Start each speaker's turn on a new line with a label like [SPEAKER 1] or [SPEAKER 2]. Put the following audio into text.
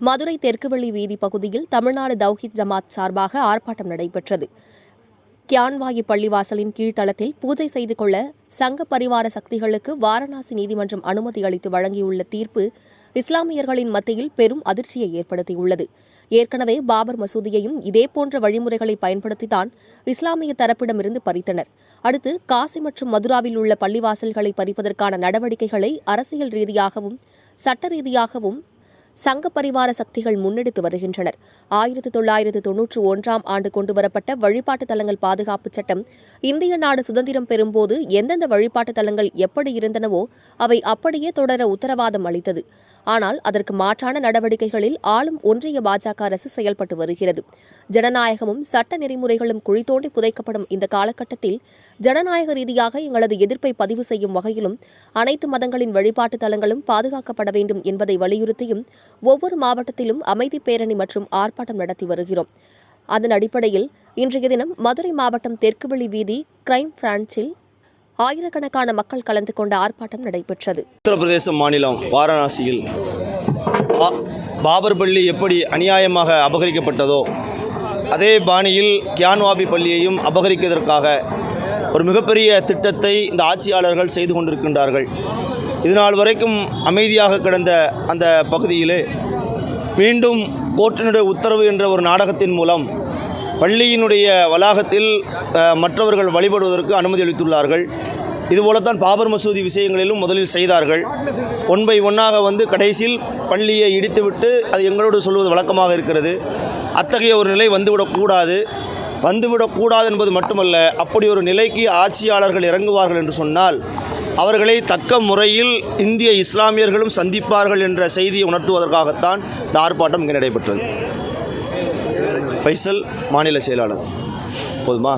[SPEAKER 1] மதுரை தெற்குவெளி வீதி பகுதியில் தமிழ்நாடு தௌஹித் ஜமாத் சார்பாக ஆர்ப்பாட்டம் நடைபெற்றது. கியான்வாயி பள்ளிவாசலின் கீழ்த்தளத்தில் பூஜை செய்து கொள்ள சங்க பரிவார சக்திகளுக்கு வாரணாசி நீதிமன்றம் அனுமதி அளித்து வழங்கியுள்ள தீர்ப்பு இஸ்லாமியர்களின் மத்தியில் பெரும் அதிர்ச்சியை ஏற்படுத்தியுள்ளது. ஏற்கனவே பாபர் மசூதியையும் இதேபோன்ற வழிமுறைகளை பயன்படுத்திதான் இஸ்லாமிய தரப்பிடமிருந்து பறித்தனர். அடுத்து காசி மற்றும் மதுராவில் உள்ள பள்ளிவாசல்களை பறிப்பதற்கான நடவடிக்கைகளை அரசியல் ரீதியாகவும் சட்ட ரீதியாகவும் சங்க பரிவார சக்திகள் முன்னெடுத்து வருகின்றனர். ஆயிரத்தி தொள்ளாயிரத்து தொன்னூற்று ஒன்றாம் ஆண்டு கொண்டுவரப்பட்ட வழிபாட்டு தலங்கள் பாதுகாப்பு சட்டம் இந்திய நாடு சுதந்திரம் பெறும்போது எந்தெந்த வழிபாட்டுத் தலங்கள் எப்படி இருந்தனவோ அவை அப்படியே தொடர உத்தரவாதம் அளித்தது. ஆனால் அதற்கு மாற்றான நடவடிக்கைகளில் ஆளும் ஒன்றிய பாஜக அரசு செயல்பட்டு வருகிறது. ஜனநாயகமும் சட்ட நெறிமுறைகளும் குழித்தோண்டி புதைக்கப்படும் இந்த காலகட்டத்தில் ஜனநாயக ரீதியாக எங்களது எதிர்ப்பை பதிவு செய்யும் வகையிலும் அனைத்து மதங்களின் வழிபாட்டு தலங்களும் பாதுகாக்கப்பட வேண்டும் என்பதை வலியுறுத்தியும் ஒவ்வொரு மாவட்டத்திலும் அமைதி பேரணி மற்றும் ஆர்ப்பாட்டம் நடத்தி வருகிறோம். அதன் அடிப்படையில் இன்றைய தினம் மதுரை மாவட்டம் தெற்குவெளி வீதி கிரைம் பிரான்ச்சில் ஆயிரக்கணக்கான மக்கள் கலந்து கொண்ட ஆர்ப்பாட்டம் நடைபெற்றது.
[SPEAKER 2] உத்தரப்பிரதேச மாநிலம் வாரணாசியில் பாபர் பள்ளி எப்படி அநியாயமாக அபகரிக்கப்பட்டதோ அதே பாணியில் கியான்வாபி பள்ளியையும் அபகரிப்பதற்காக ஒரு மிகப்பெரிய திட்டத்தை இந்த ஆட்சியாளர்கள் செய்து கொண்டிருக்கின்றார்கள். இதுநாள் வரைக்கும் அமைதியாக கிடந்த அந்த பகுதியிலே மீண்டும் கோர்ட்டினுடைய உத்தரவு என்ற ஒரு நாடகத்தின் மூலம் பள்ளியினுடைய வளாகத்தில் மற்றவர்கள் வழிபடுவதற்கு அனுமதி அளித்துள்ளார்கள். இதுபோலத்தான் பாபர் மசூதி விஷயங்களிலும் முதலில் செய்தார்கள். ஒன் பை ஒன்னாக வந்து கடைசியில் பள்ளியை இடித்துவிட்டு அது எங்களோடு சொல்வது வழக்கமாக இருக்கிறது. அத்தகைய ஒரு நிலை வந்துவிடக்கூடாது வந்துவிடக்கூடாது என்பது மட்டுமல்ல அப்படி ஒரு நிலைக்கு ஆட்சியாளர்கள் இறங்குவார்கள் என்று சொன்னால் அவர்களை தக்க முறையில் இந்திய இஸ்லாமியர்களும் சந்திப்பார்கள் என்ற செய்தியை உணர்த்துவதற்காகத்தான் இந்த ஆர்ப்பாட்டம் இங்கே நடைபெற்றது. ஃபைசல் மாநில செயலாளர். போதுமா?